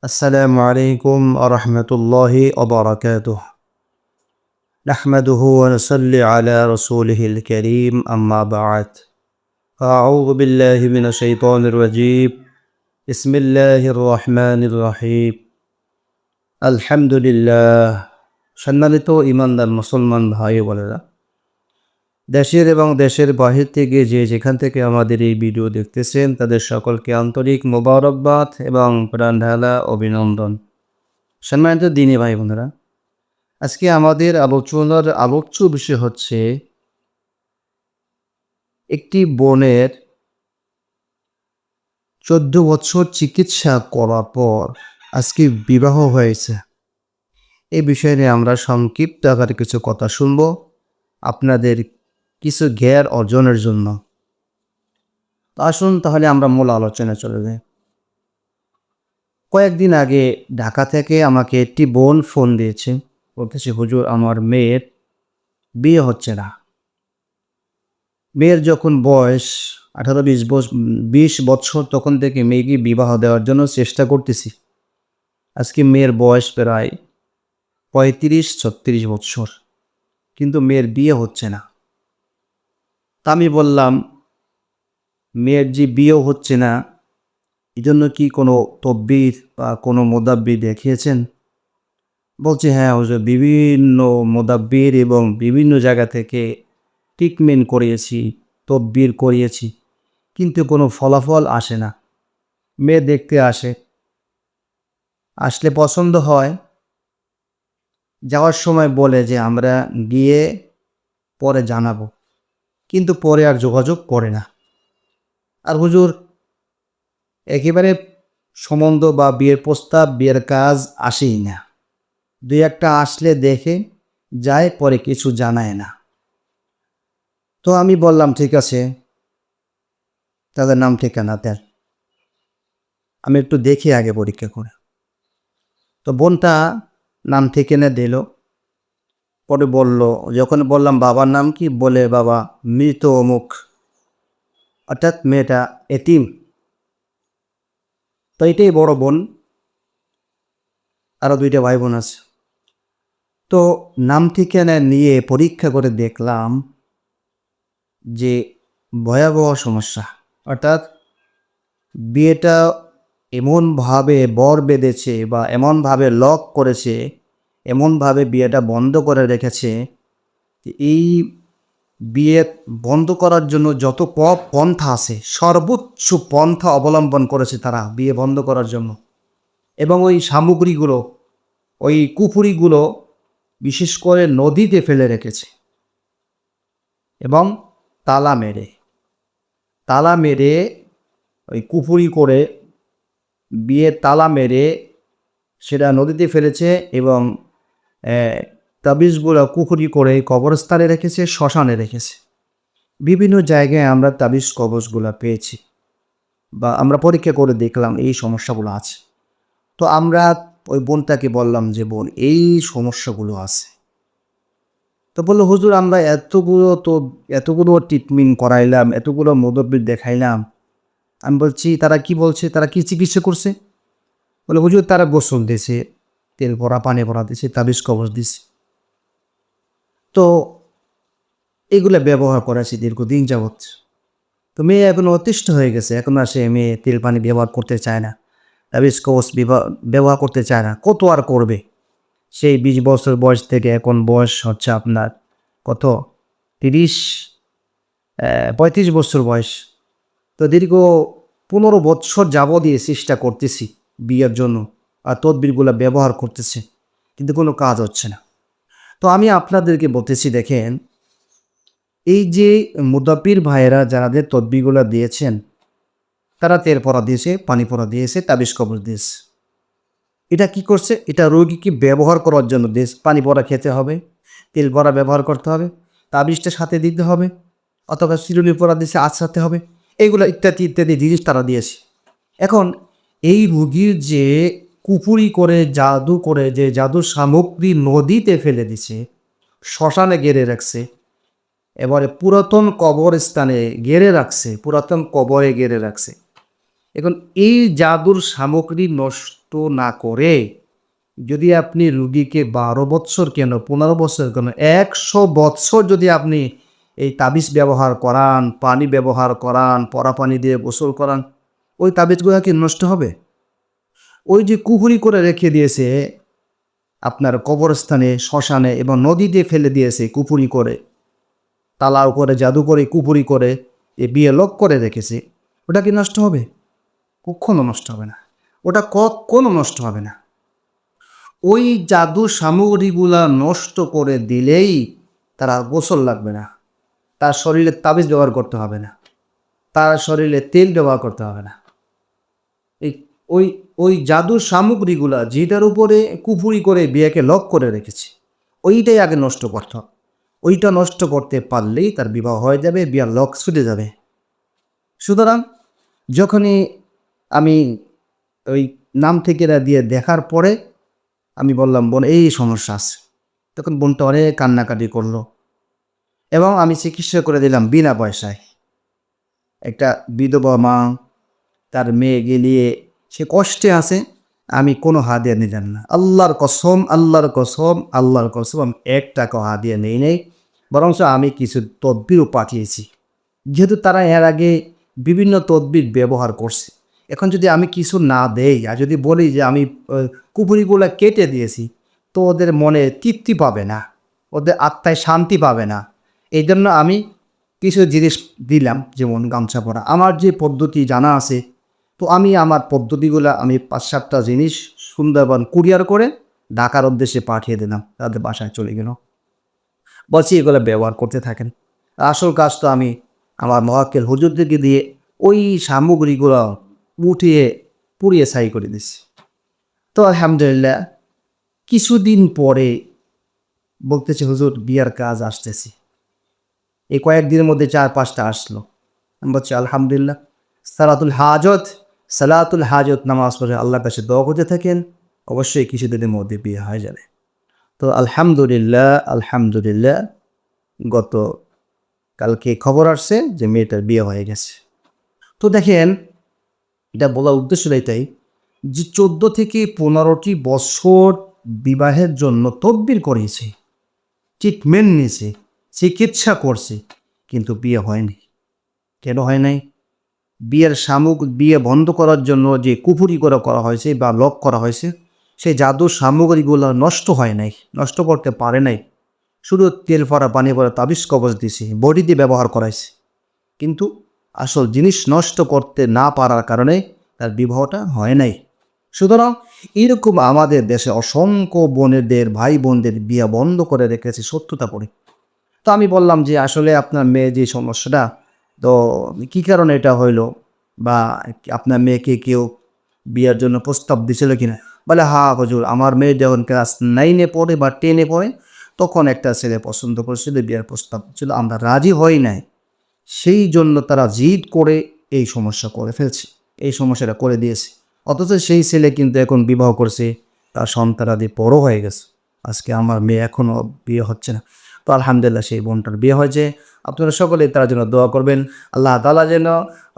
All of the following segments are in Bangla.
السلام عليكم ورحمة الله وبركاته نحمده ونصلي على رسوله الكريم أما بعد أعوذ بالله من الشيطان الرجيم بسم الله الرحمن الرحيم الحمد لله সম্মানিত ইমানদার মুসলমান ভাই ও বোনেরা দেশের এবং দেশের বাহির থেকে যে যেখান থেকে আমাদের এই ভিডিও দেখতেছেন, তাদের সকলকে আন্তরিক মোবারকবাদ এবং প্রাণ ঢালা অভিনন্দন। সম্মানিত দিনী ভাই বোনেরা, আজকে আমাদের আলোচনার আলোচ্য বিষয় হচ্ছে একটি বোনের চোদ্দ বছর চিকিৎসা করার পর আজকে বিবাহ হয়েছে। এই বিষয় আমরা সংক্ষিপ্ত আকারে কিছু কথা শুনব। আপনাদের কিছু জ্ঞান অর্জনের জন্য। আসুন তাহলে আমরা মূল আলোচনায় চলে যাই। কয়েকদিন আগে ঢাকা থেকে আমাকে একটি বোন ফোন দিয়েছে। বলতেছে, হুজুর, আমার মেয়ের বিয়ে হচ্ছে না। মেয়ের যখন বয়স আঠারো, বিশ বিশ বছর, তখন থেকে মেয়েকে বিবাহ দেওয়ার জন্য চেষ্টা করতেছি। আজকে মেয়ের বয়স প্রায় পঁয়ত্রিশ, ছত্রিশ বছর। কিন্তু মেয়ের বিয়ে হচ্ছে না। তা আমি বললাম, মেয়ের যে বিয়ে হচ্ছে না এই জন্য কি কোনো তব্বির বা কোনো মোদাব্বির দেখিয়েছেন? বলছে হ্যাঁ হুজুর, বিভিন্ন মোদাব্বির এবং বিভিন্ন জায়গা থেকে ট্রিটমেন্ট করিয়েছি তব্বির করিয়েছি, কিন্তু কোনো ফলাফল আসে না। মেয়ে দেখতে আসে। আসলে পছন্দ হয়। যাওয়ার সময় বলে যে, আমরা গিয়ে পরে জানাব। কিন্তু পরে আর যোগাযোগ করে না। আর হুজুর, একেবারে সম্বন্ধ বা বিয়ের প্রস্তাব, বিয়ের কাজ আসেই না। দুই একটা আসলে দেখে যায়, পরে কিছু জানায় না। তো আমি বললাম, ঠিক আছে, তাদের নাম, ঠিকানা দেন আমি একটু দেখি আগে পরীক্ষা করে। তো বোনটা নাম, ঠিকানা দিল। পরে বলল, যখন বললাম, বাবার নাম কি? বলে, বাবা, মৃত অমুক। অর্থাৎ মেয়েটা এতিম। তো এটাই বড় বোন। আরও দুইটা ভাই বোন আছে। তো নাম ঠিকানা নিয়ে পরীক্ষা করে দেখলাম যে ভয়াবহ সমস্যা। অর্থাৎ বিয়েটা এমনভাবে বর বেঁধেছে বা এমনভাবে লক করেছে এমনভাবে বিয়েটা বন্ধ করে রেখেছে এই বিয়ে বন্ধ করার জন্য যত পন্থা আছে, সর্বোচ্চ পন্থা অবলম্বন করেছে তারা বিয়ে বন্ধ করার জন্য। এবং ওই সামগ্রীগুলো, ওই কুপুরিগুলো বিশেষ করে নদীতে ফেলে রেখেছে। এবং তালা মেরে তালা মেরে ওই কুপুরি করে বিয়ে তালা মেরে সেটা নদীতে ফেলেছে এবং তাবিজগুলো কুকুরি করে কবরস্থানে রেখেছে, শ্মশানে রেখেছে। বিভিন্ন জায়গায় আমরা তাবিজ কবজগুলো পেয়েছি বা আমরা পরীক্ষা করে দেখলাম এই সমস্যাগুলো আছে। তো আমরা ওই বোনটাকে বললাম যে, বোন, এই সমস্যাগুলো আছে। তো বলল, হুজুর, আমরা এতগুলো তো, এতগুলো ট্রিটমেন্ট করাইলাম, এতগুলো মদবির দেখাইলাম। আমি বলছি, তারা কি বলছে? তারা কি চিকিৎসা করছে? বলে হুজুর, তারা গোসল দিয়েছে। তেল ভরা, পানি ভরা দিছে, তাবিজ, কবজ দিছে। তো এগুলো ব্যবহার করেছি দীর্ঘদিন যাবৎ। তো মেয়ে এখন অতিষ্ঠ হয়ে গেছে, এখন আর সে মেয়ে তেল, পানি ব্যবহার করতে চায় না, তাবিজ, কবজ ব্যবহার করতে চায় না, কত আর করবে? সেই বিশ বছর বয়স থেকে এখন বয়স হচ্ছে আপনার কত? তিরিশ পঁয়ত্রিশ বছর বয়স। তো দীর্ঘ পনেরো বৎসর যাবতীয় চেষ্টা করতেছি বিয়ের জন্য। তদবিরগুলো ব্যবহার করতেছে, কিন্তু কোনো কাজ হচ্ছে না। তো আমি আপনাদেরকে বলতেছি, দেখেন, এই যে মুদাব্বির ভাইয়েরা যারাদের তদবিরগুলো দিয়েছেন, তারা তেল পরা দিয়েছে, পানি পরা দিয়েছে, তাবিজ কবর দিয়েছে। এটা কি করছে? এটা রোগীকে ব্যবহার করার জন্য দিয়েছে। পানি পরা খেতে হবে, তেল পরা ব্যবহার করতে হবে, তাবিজটা সাথে দিতে হবে, অথবা চিরুনি পরা দিয়েছে আছাতে হবে এইগুলো ইত্যাদি ইত্যাদি জিনিস তারা দিয়েছে। এখন, এই রুগীর যে কুপুরি করে জাদু করে যে জাদুর সামগ্রী নদীতে ফেলে দিছে, শ্মশানে গেড়ে রাখছে, এবারে পুরাতন কবরস্থানে গেড়ে রাখছে, পুরাতন কবরে গেড়ে রাখছে। এখন এই জাদুর সামগ্রী নষ্ট না করে যদি আপনি রুগীকে বারো বৎসর কেন, পনেরো বছর কেন, একশো বৎসর যদি আপনি এই তাবিজ ব্যবহার করান, পানি ব্যবহার করান পরা পানি দিয়ে গোসল করান, ওই তাবিজগুলো কি নষ্ট হবে? ওই যে কুহুরি করে রেখে দিয়েছে, আপনার কবরস্থানে, শ্মশানে এবং নদীতে ফেলে দিয়েছে কুপুরি করে। তালাও করে, জাদু করে, কুপুরি করে, এ বিয়ে লক করে রেখেছে। ওটা কি নষ্ট হবে? কখনো নষ্ট হবে না। ওটা কখনো নষ্ট হবে না। ওই জাদু সামগ্রীগুলা নষ্ট করে দিলেই তারা গোসল লাগবে না। তার শরীরে তাবিজ ব্যবহার করতে হবে না। তার শরীরে তেল ব্যবহার করতে হবে না। ওই ওই জাদুর সামগ্রীগুলা যেটার উপরে কুপুরি করে বিয়েকে লক করে রেখেছে। ওইটাই আগে নষ্ট করতে। ওইটা নষ্ট করতে পারলেই তার বিবাহ হয়ে যাবে, বিয়ার লক ছুটে যাবে। সুতরাং যখনই আমি ওই নাম থেকে দিয়ে দেখার পরে আমি বললাম, বোন, এই সমস্যা আছে। তখন বোনটা অনেক কান্নাকাটি করল এবং আমি চিকিৎসা করে দিলাম বিনা পয়সায়। একটা বিধবা মা, তার মেয়ে গেলিয়ে সে কষ্টে আছে, আমি কোনো হাদিয়া নিলাম না। আল্লাহর কসম আল্লাহর কসম আল্লাহর কসম, আমি এক টাকা হাদিয়া নেই নেই। বরঞ্চ আমি কিছু তদবিরও পাঠিয়েছি। যেহেতু তারা এর আগে বিভিন্ন তদবির ব্যবহার করছে। এখন যদি আমি কিছু না দেই, আর যদি বলি যে আমি কুপুরিগুলো কেটে দিয়েছি, তো ওদের মনে তৃপ্তি পাবে না। ওদের আত্মায় শান্তি পাবে না। এই জন্য আমি কিছু জিনিস দিলাম, যেমন গামছা পরা। আমার যে পদ্ধতি জানা আছে তো আমি আমার পদ্ধতিগুলো, আমি পাঁচ সাতটা জিনিস সুন্দরবন কুরিয়ার করে ঢাকার উদ্দেশ্যে পাঠিয়ে দিলাম, তাদের বাসায় চলে গেল। বলছি এগুলো ব্যবহার করতে থাকেন। আসল কাজ তো আমি আমার মহাক্কেল হুজুরদেরকে দিয়ে ওই সামগ্রীগুলো উঠিয়ে পুড়িয়ে সাই করে দিছি। তো আলহামদুলিল্লাহ, কিছুদিন পরে বলতেছে, হুজুর, বিয়ার কাজ আসতেছে। এই কয়েকদিনের মধ্যে চার পাঁচটা আসলো। আমি বলছি, আলহামদুলিল্লাহ, সালাতুল হাজত সালাতুল হাজত নামাজ পড়ে আল্লাহর কাছে দোয়া করতে থাকেন, অবশ্যই কিছুদিনের মধ্যে বিয়ে হয়ে যাবে। তো আলহামদুলিল্লাহ আলহামদুলিল্লাহ, গত কালকে খবর আসছে যে মেয়েটার বিয়ে হয়ে গেছে। তো দেখেন, এটা বলার উদ্দেশ্য এটাই যে চোদ্দ থেকে পনেরোটি বছর বিবাহের জন্য তদবির করেছে ট্রিটমেন্ট নিয়েছে, চিকিৎসা করছে, কিন্তু বিয়ে হয়নি। কেন হয় নাই? বিয়ের সামগ্রী বিয়ে বন্ধ করার জন্য যে কুপুরি করে করা হয়েছে বা লক করা হয়েছে, সেই জাদুর সামগ্রীগুলো নষ্ট হয় নাই, নষ্ট করতে পারে নাই। শুধু তেল ভরা, পানি ভরা, তাবিজ কবচ দিছে বডি দিয়ে ব্যবহার করাইছে। কিন্তু আসল জিনিস নষ্ট করতে না পারার কারণে তার বিবাহটা হয় নাই। সুতরাং এরকম আমাদের দেশে অসংখ্য বোনেদের ভাই বোনদের বিয়ে বন্ধ করে রেখেছে সত্যতা করে তো আমি বললাম যে আসলে আপনার মেয়ে যে সমস্যাটা তো কী কারণে এটা হইল? বা আপনার মেয়েকে কেউ বিয়ের জন্য প্রস্তাব দিছিল কিনা? বলে, হা, হজুর, আমার মেয়ে যখন ক্লাস নাইনে পড়ে বা টেনে পড়ে, তখন একটা ছেলে পছন্দ করেছিল, বিয়ের প্রস্তাব ছিল আমরা রাজি হই নাই। সেই জন্য তারা জিদ করে এই সমস্যা করে ফেলছে। এই সমস্যাটা করে দিয়েছে। অথচ সেই ছেলে কিন্তু এখন বিবাহ করছে, তার সন্তানাদি বড় হয়ে গেছে। আজকে আমার মেয়ে এখনও বিয়ে হচ্ছে না। তো আলহামদুলিল্লাহ, সেই বোনটার বিয়ে হয়েছে। আপনারা সকলে তার জন্য দোয়া করবেন। আল্লাহ তালা যেন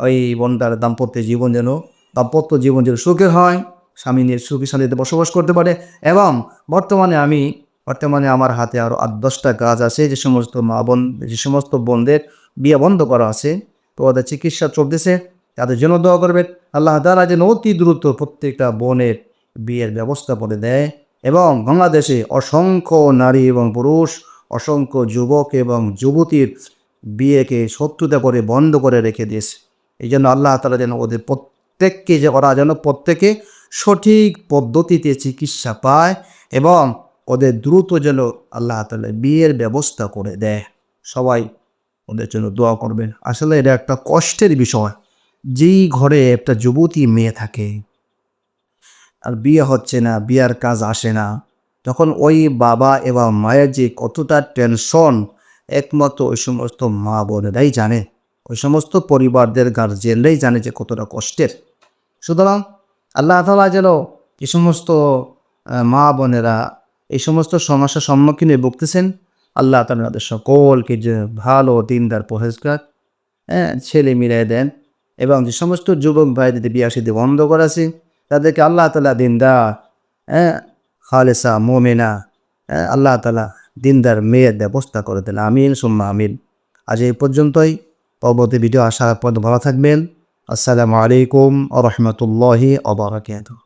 ওই বোনটার দাম্পত্য জীবন যেন, দাম্পত্য জীবন যেন সুখের হয়, স্বামী নিয়ে সুখী শান্তিতে বসবাস করতে পারে এবং বর্তমানে আমি, বর্তমানে আমার হাতে আরও আট, দশটা কাজ আছে, যে সমস্ত মা বোন, যে সমস্ত বোনদের বিয়ে বন্ধ করা আছে, তো ওদের চিকিৎসা চলতেছে, তাদের জন্য দোয়া করবেন। আল্লাহ তালা যেন অতি দ্রুত প্রত্যেকটা বোনের বিয়ের ব্যবস্থা করে দেয় এবং বাংলাদেশে অসংখ্য নারী এবং পুরুষ, অসংখ্য যুবক এবং যুবতীর বিয়েকে শত্রুতা করে, বন্ধ করে রেখে দিয়েছে। এই জন্য আল্লাহ তালা যেন ওদের প্রত্যেককে যে ওরা যেন প্রত্যেকে সঠিক পদ্ধতিতে চিকিৎসা পায় এবং ওদের দ্রুত যেন আল্লাহ তালা বিয়ের ব্যবস্থা করে দেয়। সবাই ওদের জন্য দোয়া করবেন। আসলে এটা একটা কষ্টের বিষয়। যেই ঘরে একটা যুবতী মেয়ে থাকে, আর বিয়ে হচ্ছে না, বিয়ার কাজ আসে না, তখন ওই বাবা এবং মায়ের যে কতটা টেনশন একমাত্র ওই সমস্ত মা বোনেরাই জানে, ওই সমস্ত পরিবারদের গার্জেনরাই জানে যে কতটা কষ্টের। সুতরাং আল্লাহ তালা যেন এই সমস্ত মা বোনেরা এই সমস্ত সমস্যার সম্মুখীন হয়ে ভুগতেছেন, আল্লাহ তালা তাদের সকলকে যে ভালো দিনদার পহেজগার হ্যাঁ ছেলে মিলাই দেন এবং যে সমস্ত যুবক ভাইদের বিয়া সাথে বন্ধ করা আছে, তাদেরকে আল্লাহ তালা দিনদার হ্যাঁ খালেসা, মোমেনা হ্যাঁ আল্লাহ তালা দিনদার মেয়ের ব্যবস্থা করে দেন আমিন, সুম্মা আমিন। আজ এই পর্যন্তই। পরবর্তী ভিডিও আসার পর ভালো থাকবেন। আসসালামু আলাইকুম আ রহমতুল্লাহি আবরাকাতুহ